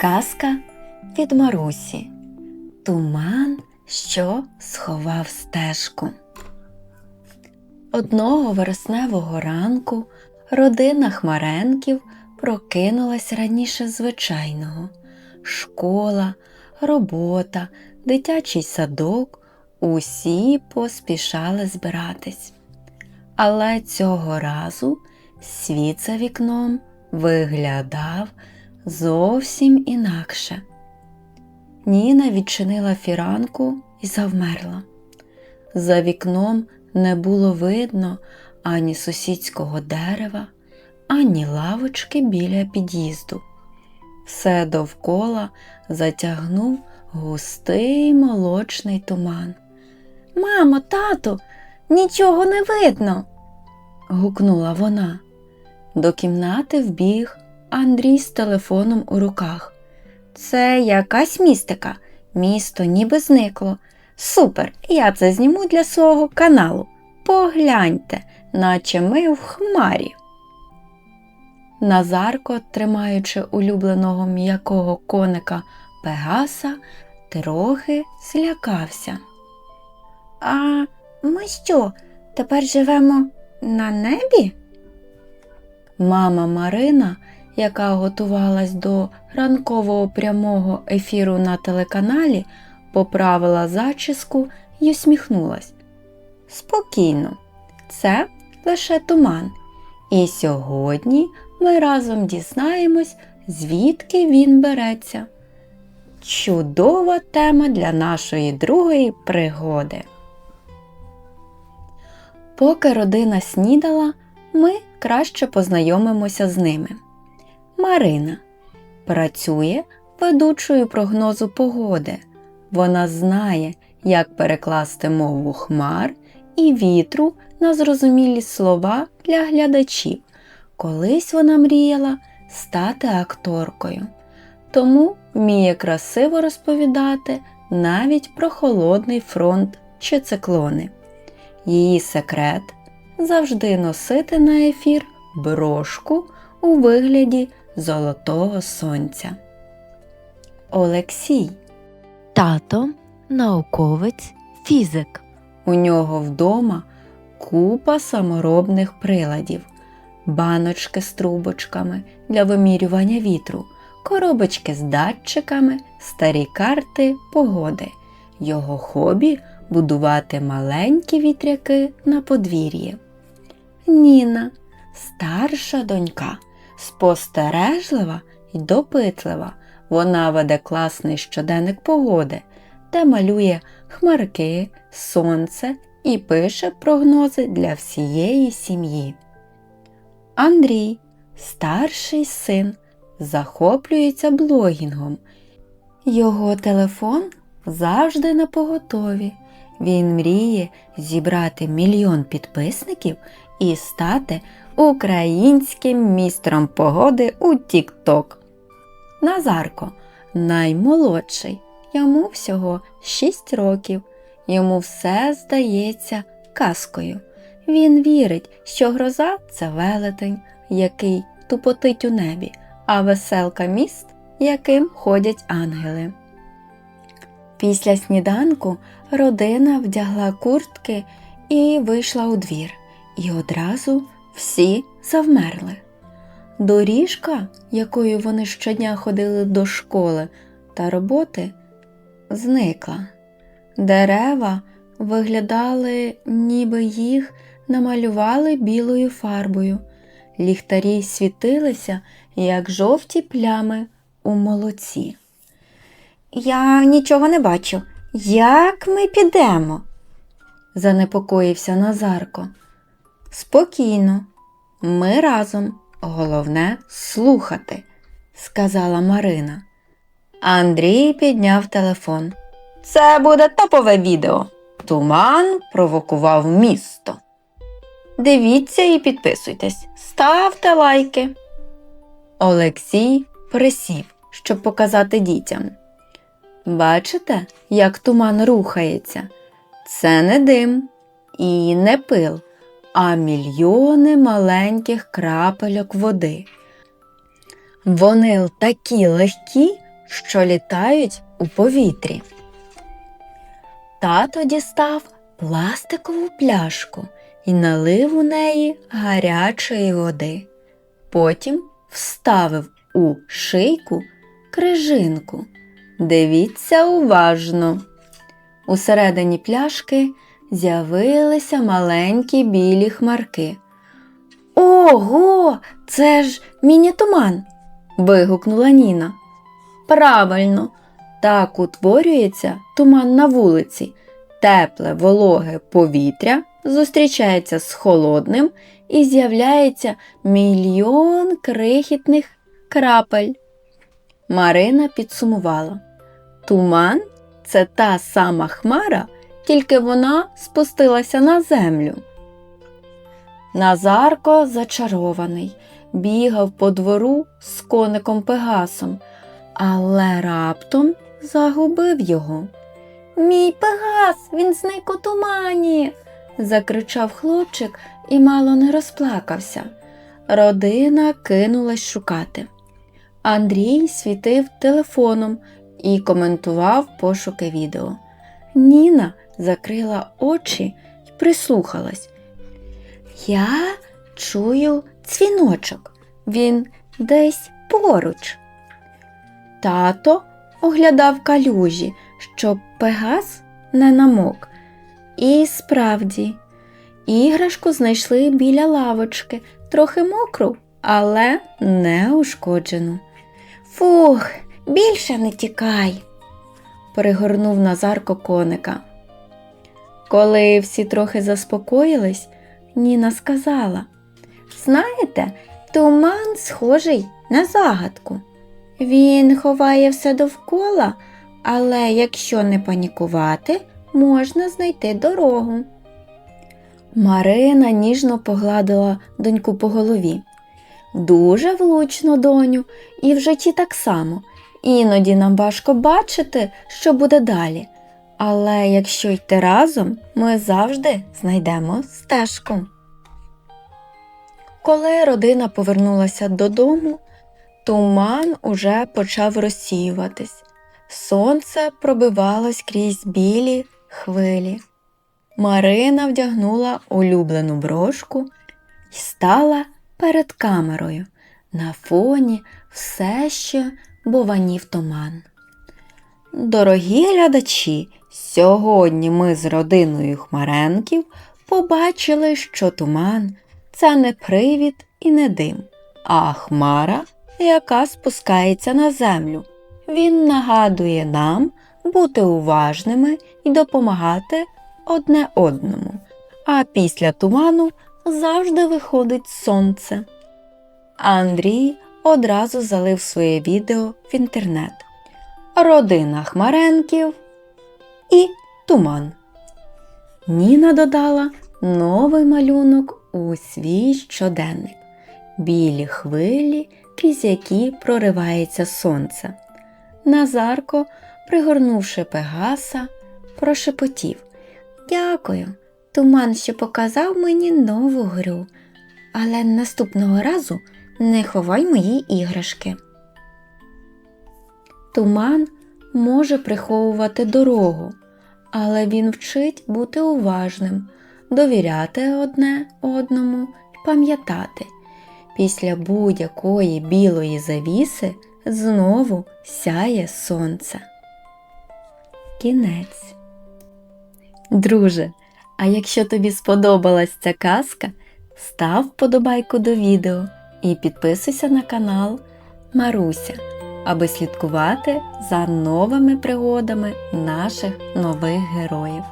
Казка від Марусі. Туман, що сховав стежку. Одного вересневого ранку родина Хмаренків прокинулась раніше звичайного. Школа, робота, дитячий садок усі поспішали збиратись. Але цього разу світ за вікном виглядав зовсім інакше. Ніна відчинила фіранку і завмерла. За вікном не було видно ані сусідського дерева, ані лавочки біля під'їзду. Все довкола затягнув густий молочний туман. Мамо, тату, нічого не видно. гукнула вона. До кімнати вбіг Андрій з телефоном у руках. Це якась містика. Місто ніби зникло. Супер! Я це зніму для свого каналу. Погляньте, наче ми в хмарі. Назарко, тримаючи улюбленого м'якого коника Пегаса, трохи злякався. А ми що, тепер живемо на небі? Мама Марина, яка готувалась до ранкового прямого ефіру на телеканалі, поправила зачіску і усміхнулась. Спокійно, це лише туман. І сьогодні ми разом дізнаємось, звідки він береться. Чудова тема для нашої другої пригоди. Поки родина снідала, ми краще познайомимося з ними. Марина працює ведучою прогнозу погоди. Вона знає, як перекласти мову хмар і вітру на зрозумілі слова для глядачів. Колись вона мріяла стати акторкою, тому вміє красиво розповідати навіть про холодний фронт чи циклони. Її секрет завжди носити на ефір брошку у вигляді золотого сонця. Олексій тато, науковець, фізик. У нього вдома купа саморобних приладів, баночки з трубочками для вимірювання вітру, коробочки з датчиками, старі карти погоди. Його хобі будувати маленькі вітряки на подвір'ї. Ніна, старша донька, спостережлива і допитлива. Вона веде класний щоденник погоди, де малює хмарки, сонце і пише прогнози для всієї сім'ї. Андрій, старший син, захоплюється блогінгом. Його телефон завжди на поготові. Він мріє зібрати мільйон підписників і стати українським містром погоди у Тік-Ток. Назарко наймолодший, йому всього 6 років. Йому все здається казкою. Він вірить, що гроза це велетень, який тупотить у небі, а веселка міст, яким ходять ангели. Після сніданку родина вдягла куртки і вийшла у двір, і одразу всі завмерли. Доріжка, якою вони щодня ходили до школи та роботи, зникла. Дерева виглядали, ніби їх намалювали білою фарбою. Ліхтарі світилися, як жовті плями у молоці. Я нічого не бачу. Як ми підемо? занепокоївся Назарко. Спокійно, ми разом. Головне слухати, сказала Марина. Андрій підняв телефон. Це буде топове відео. Туман провокував місто. Дивіться і підписуйтесь, ставте лайки. Олексій присів, щоб показати дітям. Бачите, як туман рухається? Це не дим і не пил, а мільйони маленьких крапельок води. Вони такі легкі, що літають у повітрі. Тато дістав пластикову пляшку і налив у неї гарячої води. Потім вставив у шийку крижинку. Дивіться уважно. Усередині пляшки з'явилися маленькі білі хмарки. Ого, це ж міні-туман. вигукнула Ніна. Правильно, так утворюється туман на вулиці. Тепле вологе повітря зустрічається з холодним і з'являється мільйон крихітних крапель. Марина підсумувала. Туман це та сама хмара, тільки вона спустилася на землю. Назарко зачарований, бігав по двору з коником Пегасом, але раптом загубив його. Мій Пегас, він зник у тумані. закричав хлопчик і мало не розплакався. Родина кинулась шукати. Андрій світив телефоном і коментував пошуки відео. Ніна закрила очі і прислухалась. Я чую дзвіночок. Він десь поруч. Тато оглядав калюжі, щоб Пегас не намок. І справді, іграшку знайшли біля лавочки, трохи мокру, але не ушкоджену. Фух, більше не тікай, пригорнув Назарко коника. Коли всі трохи заспокоїлись, Ніна сказала Знаєте, туман схожий на загадку. Він ховає все довкола, але якщо не панікувати, можна знайти дорогу. Марина ніжно погладила доньку по голові. Дуже влучно, доню, і в житті так само. Іноді нам важко бачити, що буде далі. Але якщо йти разом, ми завжди знайдемо стежку. Коли родина повернулася додому, туман уже почав розсіюватись. Сонце пробивалось крізь білі хвилі. Марина вдягнула улюблену брошку і стала перед камерою. На фоні все ще бованів туман. Дорогі глядачі, сьогодні ми з родиною Хмаренків побачили, що туман це не привід і не дим, а хмара, яка спускається на землю. Він нагадує нам бути уважними і допомагати одне одному. А після туману завжди виходить сонце. Андрій одразу залив своє відео в інтернет. Родина Хмаренків і туман. Ніна додала новий малюнок у свій щоденник. Білі хвилі, крізь які проривається сонце. Назарко, пригорнувши Пегаса, прошепотів Дякую, туман ще показав мені нову гру, але наступного разу не ховай мої іграшки. Туман може приховувати дорогу, але він вчить бути уважним, довіряти одне одному і пам'ятати. Після будь-якої білої завіси знову сяє сонце. Кінець. Друже, а якщо тобі сподобалась ця казка, став вподобайку до відео і підписуйся на канал Маруся, аби слідкувати за новими пригодами наших нових героїв.